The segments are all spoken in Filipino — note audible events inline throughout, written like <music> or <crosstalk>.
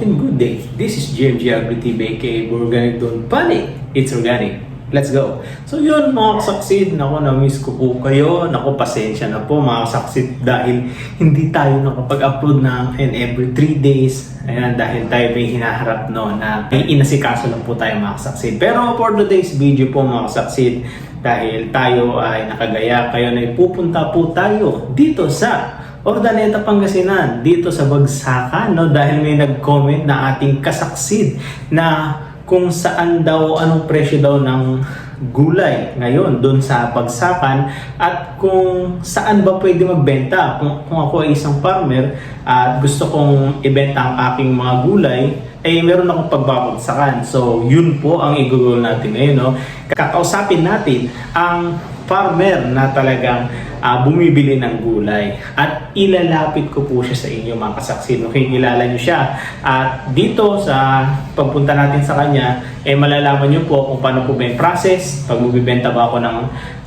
fucking good day. This is GMG Agri TV aka Organic Don't Panic. It's organic. Let's go. So yun mga kasaksid, nako na-miss ko po kayo. Nako pasensya na po mga kasaksid dahil hindi tayo nakapag-upload na and every 3 days. Ayan, dahil tayo may hinaharap no na may inasikaso lang po tayo mga kasaksid. Pero for today's video po mga kasaksid, dahil tayo ay nakagaya, kayo na pupunta po tayo dito sa Ordaneta Pangasinan dito sa Bagsakan no? Dahil may nag-comment na ating kasaksid na kung saan daw anong presyo daw ng gulay ngayon doon sa Bagsakan at kung saan ba pwede magbenta. Kung, kung ako ay isang farmer at gusto kong ibenta ang aking mga gulay eh meron akong pagbabagsakan. So yun po ang igugol natin ngayon no? Kakausapin natin ang farmer na talagang ah, bumibili ng gulay at ilalapit ko po siya sa inyo mga kasaksin. Okay, kilala niyo siya. At dito sa pagpunta natin sa kanya, eh malalaman niyo po kung paano po ba yung process, pag magbibenta ba ako ng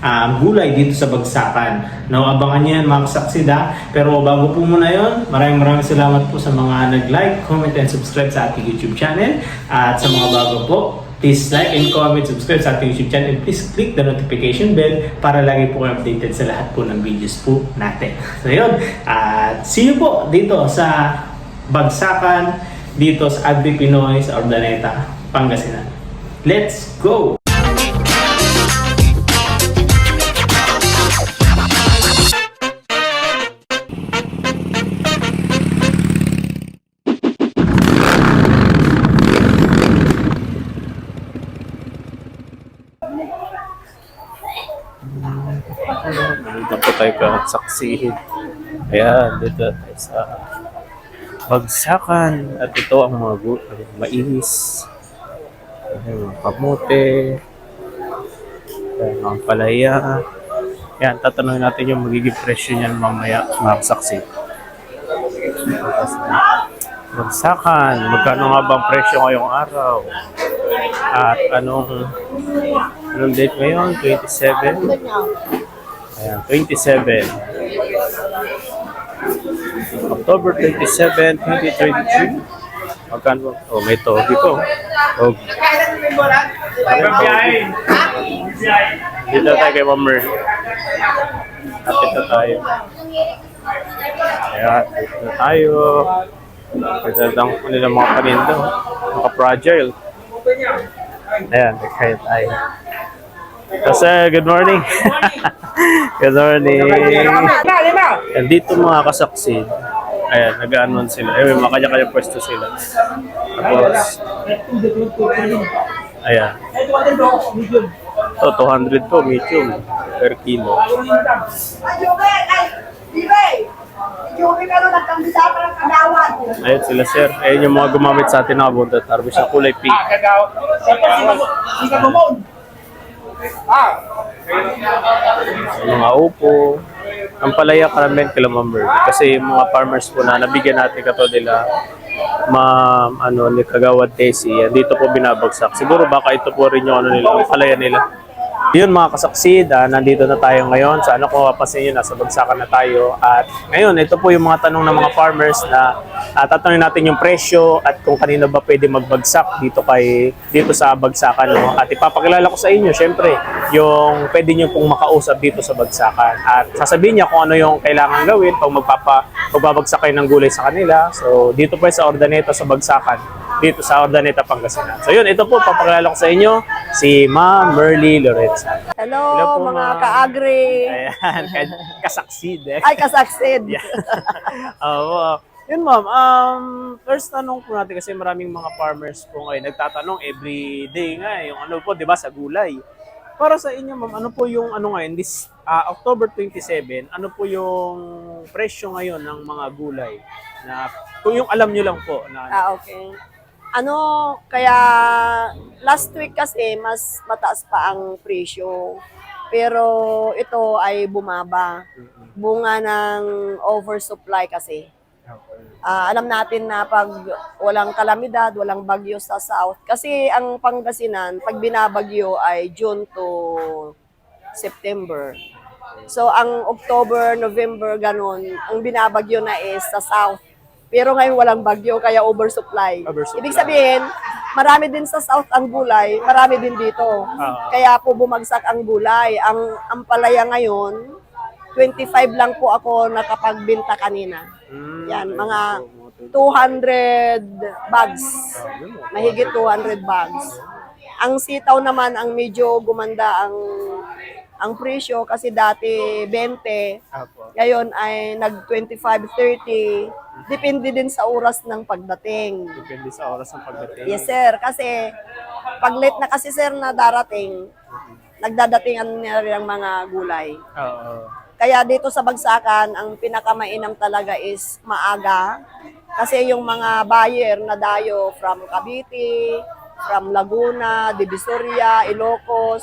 ah, gulay dito sa Bagsakan. No, abangan niyo yan mga kasaksid ha. Pero bago po muna yon, maraming maraming salamat po sa mga nag-like, comment, and subscribe sa ating YouTube channel. At sa mga bago po, Please like and comment, subscribe sa ating YouTube channel. and Please click the notification bell para lagi po kayo updated sa lahat po ng videos po natin. <laughs> So yun, at see you po dito sa Bagsakan, dito sa Agri Pinoy sa Ordaneta, Pangasinan. Let's go! Tayo kasaksihin. Ayan, dito tayo sa Bagsakan. At ito ang mga ang mais. Ayan, mga kamote. Ayan, mga palaya. Ayan, tatanungin natin yung magiging presyo niyan mamaya mga kasaksi. Bagsakan, magkano nga bang presyo ngayong araw? At anong anong date ngayon? 27? Ayan, 27. October 27, 2023. Magkano? Oh, may togi po. Togi. Dito tayo kay Ma'am Merly. Kapit na tayo. Ayan, dito na tayo. Ito lang kanilang mga paninda. Mga-fragile. Ayan, kaya tayo. So, sir, good morning. <laughs> good morning. And dito mga kasaksid, ayan, nag-anon sila. Eh, mga kanya-kanya pwesto sila. Tapos, ayan. Ito, 200 to, medium, per kilo. Ayun sila, sir. Ayun yung mga gumamit sa atin na abundant harvest sa kulay pink. Yung mga upo, ang palaya karamihan kila Ma'am Merly. Kasi yung mga farmers po na nabigyan natin kato nila Ma'am ano, ni Kagawad yan, dito po binabagsak. Siguro baka ito po rin yung ano nila, ang palaya nila. Yun mga kasaksid, ah, nandito na tayo ngayon. Sa ano ko mapasin nyo, nasa bagsakan na tayo. At ngayon, ito po yung mga tanong ng mga farmers na uh, tatanungin natin yung presyo at kung kanino ba pwede magbagsak dito kay dito sa bagsakan. No? At ipapakilala ko sa inyo, syempre, yung pwede nyo pong makausap dito sa bagsakan. At sasabihin niya kung ano yung kailangan gawin pag magpapa, magbabagsak kayo ng gulay sa kanila. So, dito po sa Ordaneta sa bagsakan dito sa Ordaneta, Pangasinan. So yun, ito po, papakilala ko sa inyo, si Ma'am Merly Lorenza. Hello, Hello po, mga ka-agri. Ayan, ka- kasaksid eh. Ay, kasaksid. Yeah. <laughs> Oo. Yun ma'am, um, first tanong po natin kasi maraming mga farmers po ngayon nagtatanong every day nga eh, yung ano po, di ba, sa gulay. Para sa inyo ma'am, ano po yung ano ngayon, this ah, October 27, ano po yung presyo ngayon ng mga gulay? Na, kung yung alam nyo lang po na ah, okay. Ano, kaya last week kasi mas mataas pa ang presyo. Pero ito ay bumaba. Bunga ng oversupply kasi. Ah, alam natin na pag walang kalamidad, walang bagyo sa south. Kasi ang Pangasinan, pag binabagyo ay June to September. So ang October, November, ganun, ang binabagyo na is sa south. Pero ngayon walang bagyo, kaya oversupply. Oversupply. Ibig sabihin, marami din sa South ang gulay, marami din dito. Ah. Kaya po bumagsak ang gulay. Ang ampalaya ngayon, 25 lang po ako nakapagbenta kanina. Mm, Yan, mga po, 200 bags. Ah. Mahigit 200 bags. Ang sitaw naman ang medyo gumanda ang ang presyo kasi dati 20, Apo. ngayon ay nag 25, 30. Depende din sa oras ng pagdating. Depende sa oras ng pagdating. Yes sir, kasi pag late na kasi sir na darating, nagdadatingan na rin ang mga gulay. Oo. Kaya dito sa Bagsakan, ang pinakamainam talaga is maaga. Kasi yung mga buyer na dayo from Cavite, from Laguna, Divisoria, Ilocos,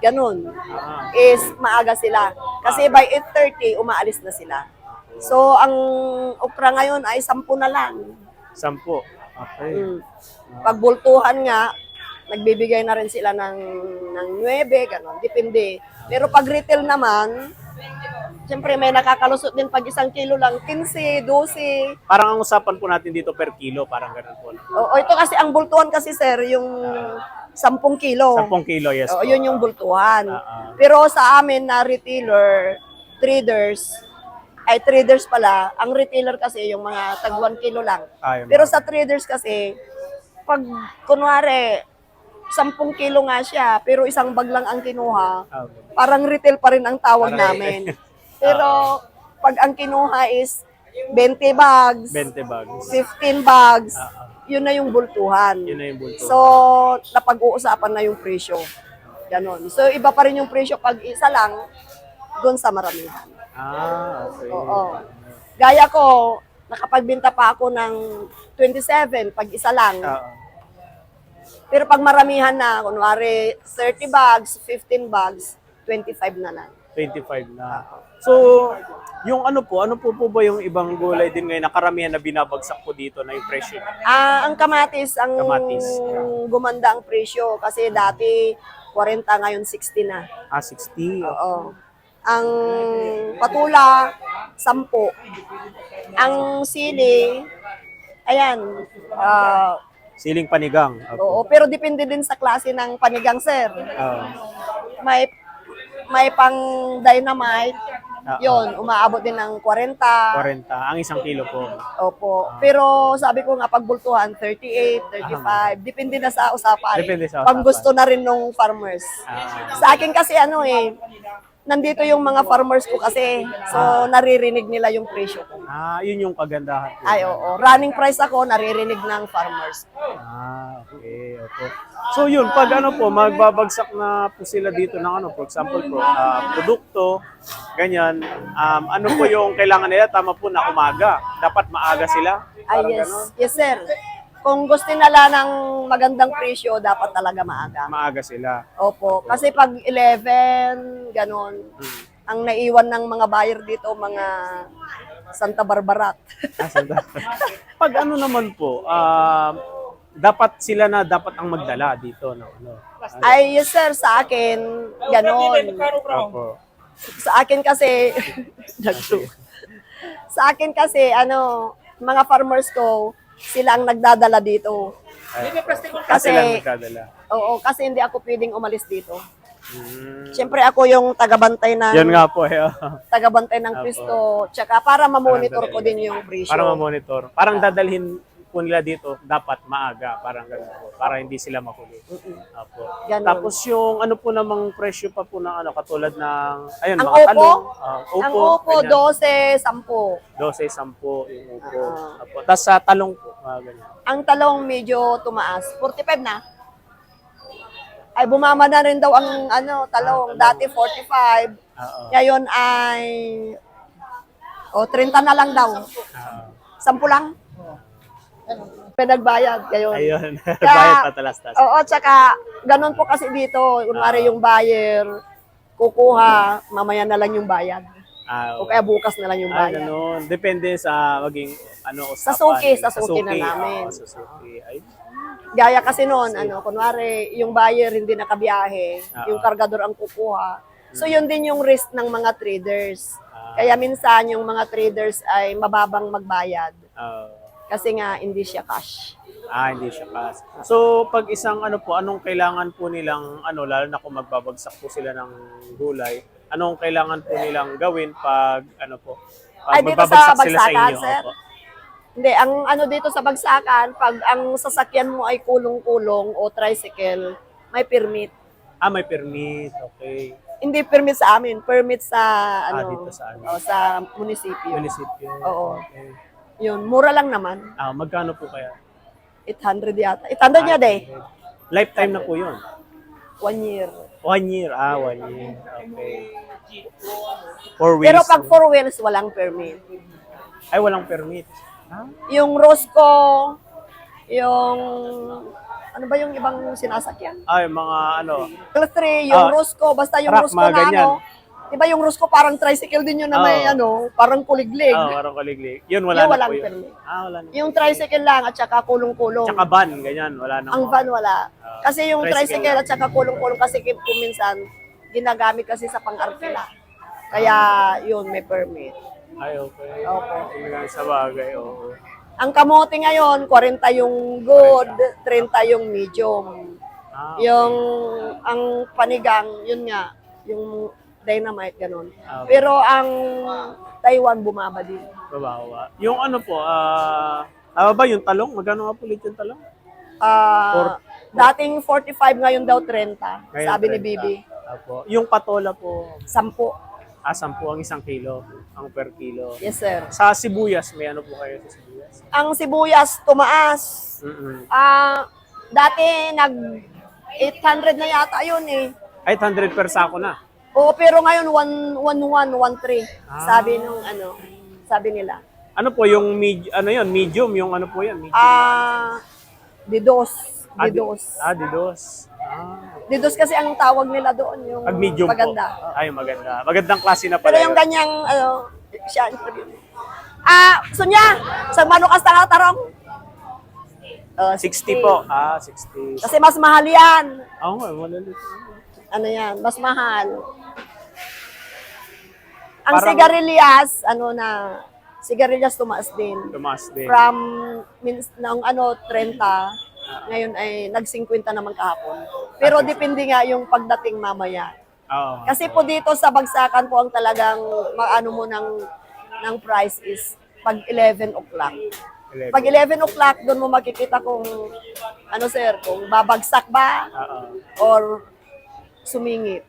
ganun, Ah, is maaga sila. Kasi by 8.30, umaalis na sila. So, ang okra ngayon ay 10 na lang. sampu. Okay. Mm. Pagbultuhan nga, nagbibigay na rin sila ng, ng 9, ganun, depende. Pero pag retail naman, Siyempre may nakakalusot din pag isang kilo lang, 15, 12. Parang ang usapan po natin dito per kilo, parang ganun po. O, o, ito kasi ang bultuhan kasi sir, yung 10 kilo. 10 kilo, yes O, po. yun yung bultuhan. Ah. Pero sa amin na retailer, traders, ay traders pala, ang retailer kasi yung mga tag 1 kilo lang. Ah, yun. Pero sa traders kasi, pag kunwari, 10 kilo nga siya, pero isang bag lang ang kinuha, Ah, parang retail pa rin ang tawag Parang- namin. <laughs> Pero pag ang kinuha is 20 bags, 20 bags. 15 bags, Ah, ah. yun na yung bultuhan. Yun na yung bulto. So, napag-uusapan na yung presyo. Ganon. So, iba pa rin yung presyo pag isa lang, doon sa maramihan. Ah, okay. Oo. Gaya ko, nakapagbenta pa ako ng 27 pag isa lang. Ah, Pero pag maramihan na, kunwari 30 bags, 15 bags, 25 na lang. 25 na. So, yung ano po, ano po po ba yung ibang gulay din ngayon na karamihan na binabagsak po dito na yung presyo? Ah, ang kamatis ang Kamatis. gumanda ang presyo kasi dati 40 ngayon 60 na. Ah, 60. Oo. Ang patula 10. Ang sili ayan, ah, Siling panigang. Opo. oo, pero depende din sa klase ng panigang sir. Ah, May may pang dynamite, Ah, yon umaabot din ng 40. 40. Ang isang kilo po. Opo. Pero sabi ko nga pagbultuhan 38, 35, depende na sa usapan. Depende sa usapan. gusto na rin nung farmers. Ah, Sa akin kasi ano eh, nandito yung mga farmers ko kasi. So naririnig nila yung presyo ko. ah, yun yung kagandahan. Ay oo, running price ako, naririnig ng farmers. Ah, okay. Opo. So yun, pag ano po, magbabagsak na po sila dito ng ano, for example po, ah, produkto, ganyan, um, ano po yung kailangan nila? Tama po na umaga. Dapat maaga sila. Ay Parang yes, ganon. yes sir. Kung gusto nila ng magandang presyo, dapat talaga maaga. Maaga sila. Opo, kasi pag 11, ganon, Hmm. ang naiwan ng mga buyer dito, mga Santa Barbarat. <laughs> Ah, sanda. pag ano naman po, um, dapat sila na dapat ang magdala dito. No? Ano? Ay, yes sir, sa akin, ganon. Opo. Sa akin kasi, <laughs> nagto. <laughs> sa akin kasi, ano, mga farmers ko, sila ang nagdadala dito. Kasi Kasi, lang magdadala. oo, kasi hindi ako pwedeng umalis dito. Hmm. Siyempre ako yung tagabantay ng Yan nga po. Eh. tagabantay ng pisto, tsaka para ma-monitor ko din yung presyo. Para ma-monitor. Parang dadalhin po nila dito, dapat maaga. Parang ganun po. Para hindi sila mahuli. Ganun. Tapos yung ano po namang presyo pa po ng ano, katulad ng, ayun, Ang mga upo? talong. ah, ang upo, ganyan. 12, 10. 12, 10 yung upo. Ah. Apo. Tapos sa talong po, mga ganyan. Ang talong medyo tumaas. 45 na. Ay, bumama na rin daw ang ano, talong. Dati 45. Oo. Ngayon ay o 30 na lang daw. Ah. 10 lang. Pinagbayad ngayon. ayun. <laughs> Bayad pa talas-tas. Oo, tsaka ganun po kasi dito. Kunwari yung buyer, kukuha, mamaya na lang yung bayad. Ah, O kaya bukas na lang yung Ah, bayad. ganun. Depende sa maging ano usapan. Sa suki, sa suki na namin. Oo, sa suki. Ay, Gaya kasi noon, ano, kunwari, yung buyer hindi nakabiyahe, Ah. yung kargador ang kukuha. So, yun din yung risk ng mga traders. Ah. Kaya minsan, yung mga traders ay mababang magbayad. ah, Kasi nga, hindi siya cash. Ah, hindi siya cash. So, pag isang ano po, anong kailangan po nilang, ano, lalo na kung magbabagsak po sila ng gulay, anong kailangan po nilang gawin pag, ano po, pag Ay, dito sa magbabagsak sila sa bagsakan, inyo? sir? Opo. Hindi, ang ano dito sa bagsakan, pag ang sasakyan mo ay kulong-kulong o tricycle, may permit. Ah, may permit. Okay. Hindi permit sa amin, permit sa ano, Ah, dito sa ano? o, sa munisipyo. Munisipyo. Oo. Okay. Yun, mura lang naman. Ah, magkano po kaya? 800 yata. 800 niya de. Lifetime na po yun. One year. One year. Ah, one year. Okay. Four wheels. Pero pag four wheels, walang permit. Ay, walang permit. Ah, Yung Rosco, yung ano ba yung ibang sinasakyan? ay, mga ano. L3, yung Ah, Rosco, basta yung truck, Rosco mga na ganyan. ano. Diba yung Rosco parang tricycle din yun na may Oo. ano, parang kuliglig. Ah, parang kaliglig. Yun, wala Yung na walang po yun. permit. Ah, wala na. Yung tricycle lang at saka kulong-kulong. Tsaka van, ganyan. Wala na. Ang van wala. Ah, Kasi yung tricycle tricycle lang. at saka kulong-kulong kasi kung minsan ginagamit kasi sa pang-arkila. Kaya yun, may permit. Ay, okay. Opo. Tingnan sa bagay, oo. Ang kamote ngayon, 40 yung good, 30 yung medium. Ah, Yung ang panigang, yun nga, yung dynamite ganun. Ah, Pero ang Taiwan bumaba din. babawa. Yung ano po, ah, ah, ba yung talong? Magkano nga po ulit yung talong? Ah, dating 45 ngayon daw 30, Ngayon, sabi ni 30. Bibi. Apo. Yung patola po, 10. ah, 10 ang isang kilo, ang per kilo. Yes, sir. Sa sibuyas, may ano po kayo sa sibuyas? Ang sibuyas tumaas. Mm-mm. Ah, dati nag 800 na yata yun eh. Ay, 100 per sako na. Oo, pero ngayon 111, 13. Ah. Sabi nung ano, sabi nila. Ano po yung med- ano yun, medium, yung ano po yan? Medium. Ah, didos. Ah, di- Didos. Ah, didos. Ah. Didos kasi ang tawag nila doon, yung Pag medium maganda. po. Ay, maganda. Magandang klase na pala Pero yung yun. ganyang, ano, siya, interview. Ah, Sunya, sa manukas na tarong? Uh, 60 po. Ah, 60. Kasi mas mahal yan. Oo nga, malalit. Ano yan, mas mahal. Ang Parang- sigarilyas, ano na, sigarilyas tumaas din. Tumaas din. From, means, ng ano, 30, ngayon ay nag-50 naman kahapon. Pero depende nga yung pagdating mamaya. Oo. Kasi po dito sa bagsakan po ang talagang maano mo ng ng price is pag 11 o'clock. 11. Pag 11 o'clock, doon mo makikita kung ano sir, kung babagsak ba Oo. or sumingit,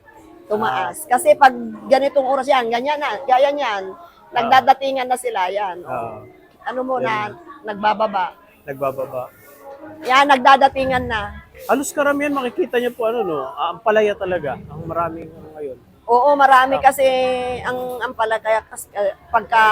tumaas. Kasi pag ganitong oras yan, ganyan na, gaya yan, nagdadatingan na sila yan. Oo. Ano mo na, nagbababa. Nagbababa. Yan, nagdadatingan na. Halos karamihan makikita niyo po ano no, ah, ang palaya talaga. Ang maraming ano ngayon. Oo, marami kasi ang ampalagaya kasi eh, pagka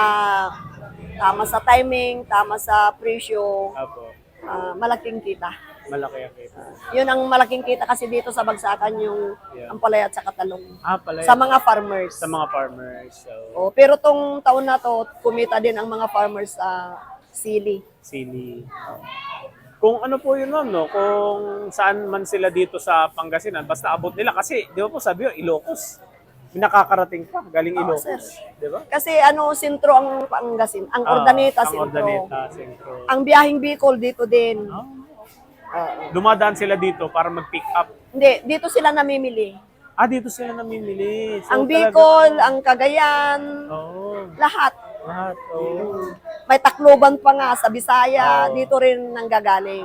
tama sa timing, tama sa presyo, Apo. ah, malaking kita. Malaki ang kita. Yun ang malaking kita kasi dito sa bagsakan yung Yeah. ampalaya at saka talong. Ah, palaya. Sa mga farmers. sa mga farmers. So, Oh, pero tong taon na to, kumita din ang mga farmers sa sili. sili. Kung ano po yun ma'am, no? Kung saan man sila dito sa Pangasinan, basta abot nila. Kasi, di ba po sabi yun, Ilocos. Nakakarating pa, galing Ilocos. sir. Di ba? Kasi ano, sintro ang Pangasin, ang Ah, Ordaneta ang sintro. Ordaneta, sentro. Ang biyahing Bicol dito din. Ah, Oo. dumadaan sila dito para mag-pick up. Hindi, dito sila namimili. Ah, dito sila namimili. So, ang talaga- Bicol, ang Cagayan, Oo. lahat. lahat. Oo. May Tacloban pa nga sa Bisaya, Oo. dito rin nanggagaling.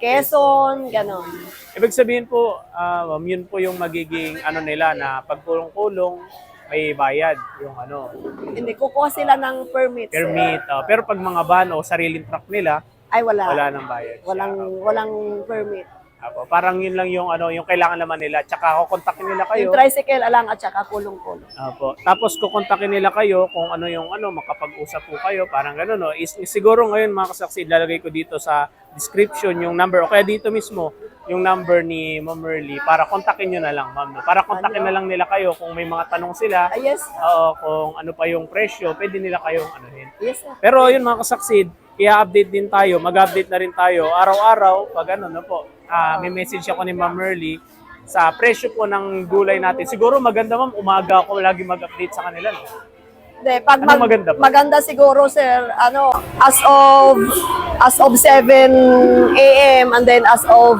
Quezon, ganon. Ibig sabihin po, ah, ma'am, yun po yung magiging ano nila na pagkulong-kulong, may bayad yung ano, Hindi, kukuha sila ng permit. sir. permit. ah, pero pag mga van o sariling truck nila, Ay, wala. wala nang bayad. Walang, walang permit. Apo, parang yun lang yung ano, yung kailangan naman nila. Tsaka kukontakin nila kayo. Yung tricycle alang at saka kulong-kulong. Apo. Tapos kukontakin nila kayo kung ano yung ano, makapag-usap po kayo, parang gano'n, no? Is, is- siguro ngayon mga kasaksi, lalagay ko dito sa description yung number, o kaya dito mismo, yung number ni Ma'am Merly, para kontakin nyo na lang, ma'am. no? Para kontakin na lang nila kayo kung may mga tanong sila, Ah, yes. oo, kung ano pa yung presyo, pwede nila kayong anuhin. Yes, sir. Pero yun mga kasaksid, i-update din tayo, mag-update na rin tayo araw-araw pag ano na po. ah may message ako ni Ma'am Merly sa presyo po ng gulay natin. Siguro maganda ma'am, umaga ako lagi mag-update sa kanila. No? Hindi, pag Ano mag- maganda maganda, pa? siguro sir, ano, as of as of 7 a.m. and then as of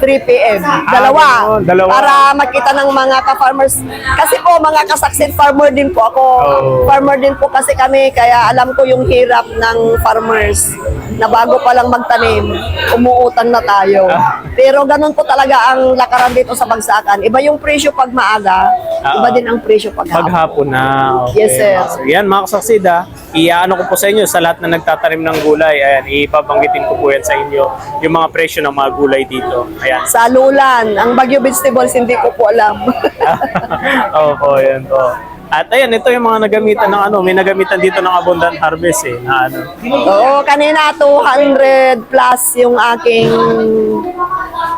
3 p.m. Dalawa. Ah, ganun, dalawa. Para makita ng mga ka-farmers. Kasi po, mga kasaksin farmer din po ako. Oo. Farmer din po kasi kami, kaya alam ko yung hirap ng farmers na bago pa lang magtanim, umuutang na tayo. Ah. Pero ganun po talaga ang lakaran dito sa bagsakan. Iba yung presyo pag maaga, Ah, iba din ang presyo pag hapon. Paghapon na. Okay. Yes, sir. So, yan mga kasaksida, iaano ko po sa inyo sa lahat na nagtatanim ng gulay. Ayan, ipabanggitin ko po yan sa inyo yung mga presyo ng mga gulay dito. Ayan. Sa lulan, ang Bagyo Vegetables, hindi ko po alam. <laughs> Opo, yan po. At ayan, ito yung mga nagamitan ng ano, may nagamitan dito ng abundant harvest eh, na ano. Oo, kanina 200 plus yung aking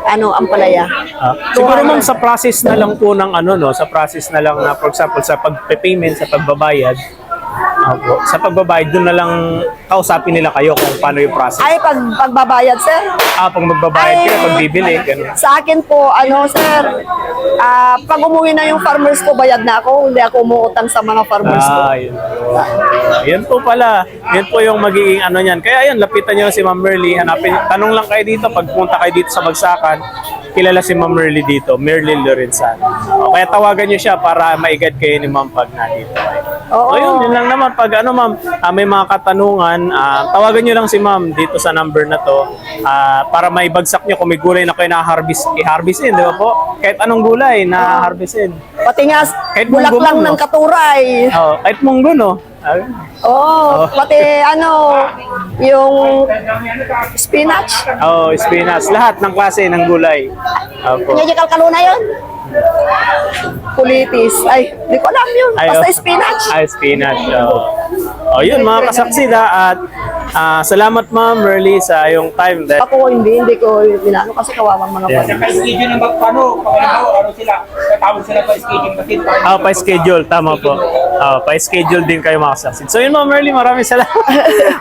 ano, ampalaya. Ah, siguro ma'am sa process na lang po ng ano no, sa process na lang na for example sa pagpe-payment, sa pagbabayad. Opo, sa pagbabayad doon na lang kausapin nila kayo kung paano yung process. Ay, pag pagbabayad, sir. Ah, pag magbabayad Ay. kayo, pag bibili, ganun. Sa akin po, ano, sir, ah, pag umuwi na yung farmers ko, bayad na ako. Hindi ako umuutang sa mga farmers ko. Ah, yun po. Yun po pala. Yun po yung magiging ano niyan. Kaya yun, lapitan niyo si Ma'am Merly. Hanapin, tanong lang kayo dito. Pag punta kayo dito sa Bagsakan, kilala si Ma'am Merly dito. Merly Lorenzano. O, kaya tawagan niyo siya para maigad kayo ni Ma'am pag nandito. Oo. O yun, yun lang naman. Pag ano ma'am, ah, may mga katanungan, ah, tawagan niyo lang si ma'am dito sa number na to ah, para maibagsak niyo kung may gulay na kayo na-harvest, i-harvestin, di ba po? Kahit anong gulay na harvestin. Pati nga, Kahit bulak munggo lang mo, no? ng katuray. Oh, kahit munggo, no? Ah, Oo, pati ano, yung spinach. Oh, spinach. Lahat ng klase ng gulay. Opo. Ngayon kalkaluna yun? Kulitis. Ay, di ko alam yun. Ay, Basta oh. spinach. Ay, spinach. Oh. oh, yun mga kasaksida. At ah, salamat ma'am Merly sa yung time. That, Ako hindi, hindi ko inaano kasi kawawang mga Yeah. yeah. Saka schedule ng magpano, kung ano, ano sila, tatawag sila pa schedule kasi. Ah, pa-schedule. Tama po. Ah, pa-schedule din kayo mga. So yun Ma'am Merly, maraming salamat. <laughs>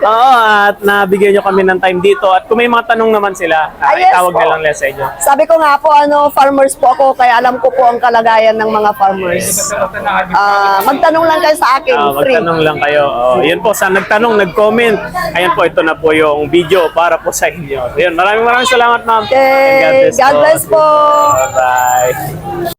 Oo, at nabigyan nyo kami ng time dito. At kung may mga tanong naman sila, ah, Ah, yes itawag na po. lang nila sa inyo. Sabi ko nga po, ano, farmers po ako, kaya alam ko po ang kalagayan ng mga farmers. Ah, magtanong lang kayo sa akin, Ah, free. magtanong lang kayo. Oh, yun po, sa nagtanong, nag-comment. Ayan po, ito na po yung video para po sa inyo. Yun, maraming maraming salamat ma'am. Okay, God bless po. Bye-bye.